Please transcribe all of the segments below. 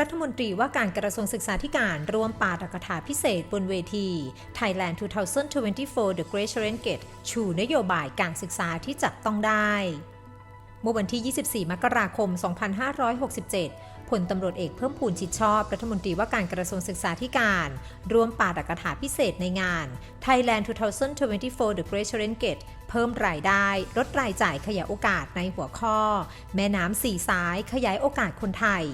รัฐมนตรีว่าการกระทรวงศึกษาธิการร่วมปาฐกถาพิเศษบนเวที Thailand 2024 The Great Challenge Gate ชูนโยบายการศึกษาที่จับต้องได้ เมื่อวันที่ 24 มกราคม 2567 พลตำรวจเอกเพิ่มพูนชิดชอบ รัฐมนตรีว่าการกระทรวงศึกษาธิการ ร่วมปาฐกถาพิเศษในงาน Thailand 2024 The Great Challenge Gate เพิ่มรายได้ลดรายจ่ายขยายโอกาสในหัวข้อ แม่น้ำสี่สายขยายโอกาสคนไทย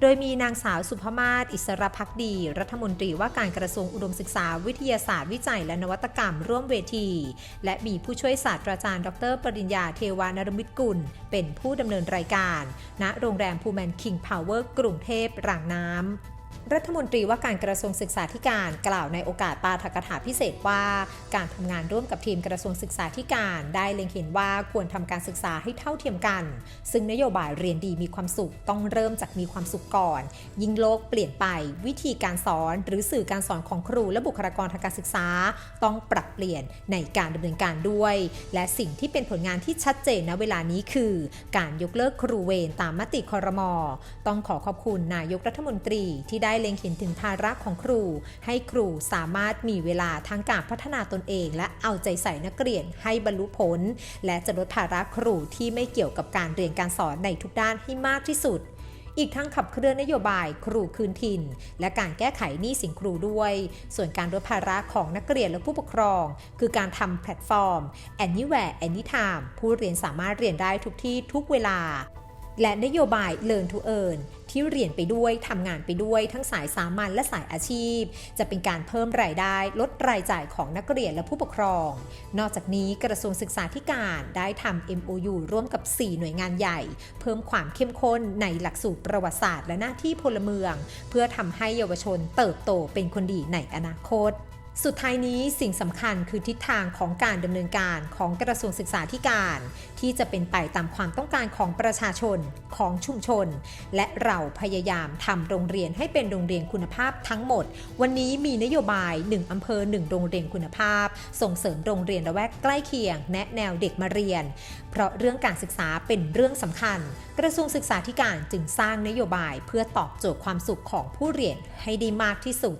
โดยมีนางสาวสุภมาศอิสรพักดี รัฐมนตรีว่าการกระทรวงอุดมศึกษาวิทยาศาสตร์วิจัยและนวัตกรรมร่วมเวที และมีผู้ช่วยศาสตราจารย์ ดร ปริญญาเทวานรมิตกุล เป็นผู้ดำเนินรายการ ณโรงแรมพูแมนคิงพาวเวอร์กรุงเทพรางน้ำ รัฐมนตรีว่าการกระทรวงศึกษาธิการกล่าวในโอกาสปาฐกถาพิเศษว่า การทำงานร่วมกับทีมกระทรวงศึกษาธิการได้เล็งเห็นว่าควรทำการศึกษาให้เท่าเทียมกัน ซึ่งนโยบายเรียนดีมีความสุขต้องเริ่มจากมีความสุขก่อน ยิ่งโลกเปลี่ยนไป วิธีการสอน หรือสื่อการสอนของครูและบุคลากรทางการศึกษา ต้องปรับเปลี่ยนในการดำเนินการด้วย และสิ่งที่เป็นผลงานที่ชัดเจนณเวลานี้คือ การยกเลิกครูเวรตามมติคอรมอต้องขอขอบคุณนายกรัฐมนตรีที่ได้เล็งเห็นถึงภาระของครู ให้ครูสามารถมีเวลาทั้งการพัฒนาตนเอง และเอาใจใส่นักเรียนให้บรรลุผล และจะลดภาระครูที่ไม่เกี่ยวกับการเรียนการสอนในทุกด้านให้มากที่สุดอีกทั้งขับเคลื่อนนโยบายครูคืนถิ่น และการแก้ไขหนี้สินครูด้วย ส่วนการลดภาระของนักเรียนและผู้ปกครอง คือการทำแพลตฟอร์ม Anywhere Anytime ผู้เรียนสามารถเรียนได้ทุกที่ทุกเวลา และนโยบาย Learn to Earn ที่เรียนไปด้วยทำงานไปด้วย ทั้งสายสามัญและสายอาชีพ จะเป็นการเพิ่มรายได้ลดรายจ่ายของนักเรียนและผู้ปกครอง นอกจากนี้กระทรวงศึกษาธิการได้ทำ MOU ร่วมกับ 4 หน่วยงานใหญ่ เพิ่มความเข้มข้นในหลักสูตรประวัติศาสตร์และหน้าที่พลเมือง เพื่อทำให้เยาวชนเติบโตเป็นคนดีในอนาคต สุดท้ายนี้สิ่งสำคัญคือทิศทางของการดำเนินการของกระทรวงศึกษาธิการ ที่จะเป็นไปตามความต้องการของประชาชนของชุมชน และเราพยายามทำโรงเรียนให้เป็นโรงเรียนคุณภาพทั้งหมด วันนี้มีนโยบาย 1อำเภอ 1 โรงเรียนคุณภาพ ส่งเสริมโรงเรียนระแวกใกล้เคียง แนะแนวเด็กมาเรียน เพราะเรื่องการศึกษาเป็นเรื่องสำคัญ กระทรวงศึกษาธิการจึงสร้างนโยบายเพื่อตอบโจทย์ความสุขของผู้เรียนให้ได้มากที่สุด